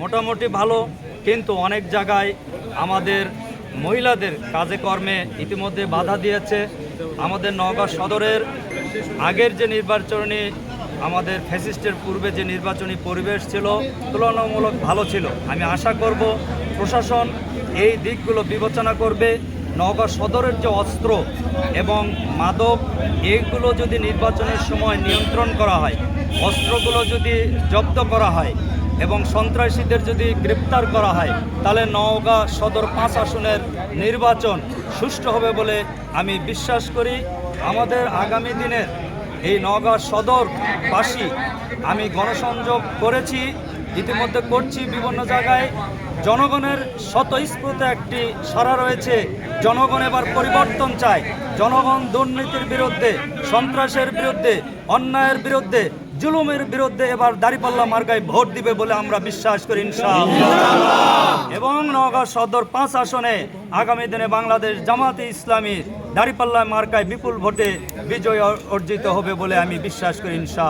মোটামুটি ভালো, কিন্তু অনেক জায়গায় আমাদের মহিলাদের কাজে কর্মে ইতিমধ্যে বাধা দিয়েছে। আমাদের নওগাঁ সদরের আগের যে নির্বাচনী আমাদের ফ্যাসিস্টের পূর্বে যে নির্বাচনী পরিবেশ ছিল, তুলনামূলক ভালো ছিল। আমি আশা করব প্রশাসন এই দিকগুলো বিবেচনা করবে। নওগাঁ সদরের যে অস্ত্র এবং মাদক এইগুলো যদি নির্বাচনের সময় নিয়ন্ত্রণ করা হয়, অস্ত্রগুলো যদি জব্দ করা হয় এবং সন্ত্রাসীদের যদি গ্রেপ্তার করা হয়, তাহলে নওগাঁ সদর পাঁচ আসনের নির্বাচন সুষ্ঠু হবে বলে আমি বিশ্বাস করি। আমাদের আগামী দিনের এই নওগাঁ সদরবাসী আমি গণসংযোগ করেছি। ইতিমধ্যে করছি বিভিন্ন জায়গায়। জনগণের স্বতঃস্ফূর্ত একটি সারা রয়েছে। জনগণ এবার পরিবর্তন চায়। জনগণ দুর্নীতির বিরুদ্ধে, সন্ত্রাসের বিরুদ্ধে, অন্যায়ের বিরুদ্ধে, জুলুমের বিরুদ্ধে এবার দাঁড়িপাল্লা মার্কায় ভোট দিবে বলে আমরা বিশ্বাস করি এবং নওগাঁ সদর পাঁচ আসনে আগামী দিনে বাংলাদেশ জামাতে ইসলামী দাঁড়িপাল্লা মার্কায় বিপুল ভোটে বিজয় অর্জিত হবে বলে আমি বিশ্বাস করি, ইনশাআল্লাহ।